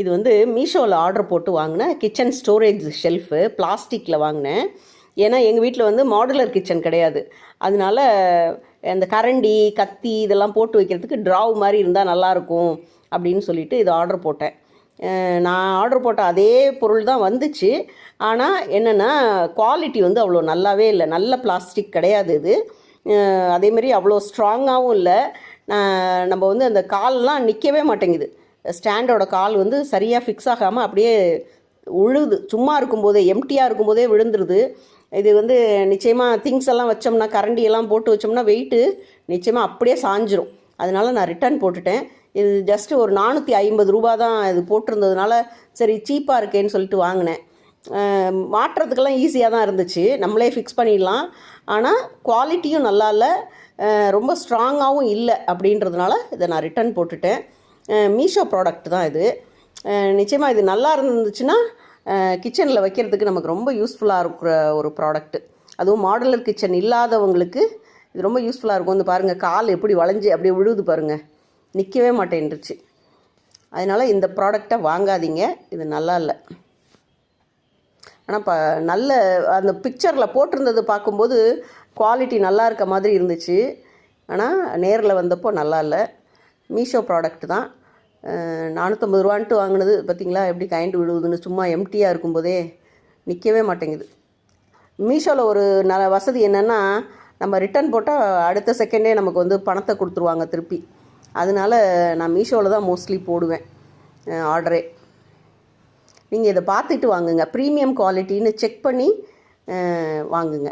இது வந்து மீஷோவில் ஆர்டர் போட்டு வாங்கினேன் கிச்சன் ஸ்டோரேஜ் ஷெல்ஃபு பிளாஸ்டிக்கில் வாங்கினேன் ஏன்னா எங்கள் வீட்டில் வந்து மாடுலர் கிச்சன் கிடையாது. அதனால அந்த கரண்டி கத்தி இதெல்லாம் போட்டு வைக்கிறதுக்கு ட்ராவ் மாதிரி இருந்தால் நல்லாயிருக்கும் அப்படின்னு சொல்லிட்டு இது ஆர்டர் போட்டேன். நான் ஆர்டர் போட்ட அதே பொருள் தான் வந்துச்சு. ஆனால் என்னென்னா குவாலிட்டி வந்து அவ்வளோ நல்லாவே இல்லை. நல்ல பிளாஸ்டிக் கிடையாது இது. அதேமாரி அவ்வளோ ஸ்ட்ராங்காகவும் இல்லை. நான் நம்ம வந்து அந்த கால்லாம் நிற்கவே மாட்டேங்குது. ஸ்டாண்டோட கால் வந்து சரியாக ஃபிக்ஸ் ஆகாமல் அப்படியே உழுது. சும்மா இருக்கும்போதே எம்டியாக இருக்கும்போதே விழுந்துருது. இது வந்து நிச்சயமாக திங்ஸ் எல்லாம் வச்சோம்னா கரண்டி எல்லாம் போட்டு வச்சோம்னா வெயிட்டு நிச்சயமாக அப்படியே சாஞ்சிரும். அதனால நான் ரிட்டர்ன் போட்டுட்டேன். இது ஜஸ்ட்டு ஒரு நானூற்றி ஐம்பது ரூபா தான் இது போட்டிருந்ததுனால சரி சீப்பாக இருக்கேன்னு சொல்லிட்டு வாங்கினேன். மாட்டுறதுக்கெல்லாம் ஈஸியாக தான் இருந்துச்சு. நம்மளே ஃபிக்ஸ் பண்ணிடலாம். ஆனால் குவாலிட்டியும் நல்லா இல்லை. ரொம்ப ஸ்ட்ராங்காகவும் இல்லை அப்படின்றதுனால இதை நான் ரிட்டர்ன் போட்டுட்டேன். மீஷோ ப்ராடக்ட் தான் இது. நிச்சயமாக இது நல்லா இருந்துச்சுன்னா கிச்சனில் வைக்கிறதுக்கு நமக்கு ரொம்ப யூஸ்ஃபுல்லாக இருக்கிற ஒரு ப்ராடக்ட்டு அதுவும் மாடலர் கிச்சன் இல்லாதவங்களுக்கு இது ரொம்ப யூஸ்ஃபுல்லாக இருக்கும். வந்து பாருங்கள் கால் எப்படி வளைஞ்சு அப்படியே விழுது பாருங்கள் நிற்கவே மாட்டேன்ருச்சு அதனால் இந்த ப்ராடக்டை வாங்காதீங்க. இது நல்லா இல்லை. ஆனால் இப்போ நல்ல அந்த பிக்சரில் போட்டிருந்தது பார்க்கும்போது குவாலிட்டி நல்லா இருக்க மாதிரி இருந்துச்சு. ஆனால் நேரில் வந்தப்போ நல்லா இல்லை. மீஷோ ப்ராடக்ட் தான். நானூற்றம்பது ரூபான்ட்டு வாங்கினது பார்த்தீங்களா? எப்படி கைண்டு விழுவுதுன்னு சும்மா எம்டியாக இருக்கும்போதே நிற்கவே மாட்டேங்குது. மீஷோவில் ஒரு ந வசதி என்னென்னா நம்ம ரிட்டர்ன் போட்டால் அடுத்த செகண்டே நமக்கு வந்து பணத்தை கொடுத்துருவாங்க திருப்பி. அதனால நான் மீஷோவில் தான் மோஸ்ட்லி போடுவேன் ஆர்டரே நீங்கள் இதை பார்த்துட்டு வாங்குங்க. ப்ரீமியம் குவாலிட்டின்னு செக் பண்ணி வாங்குங்க.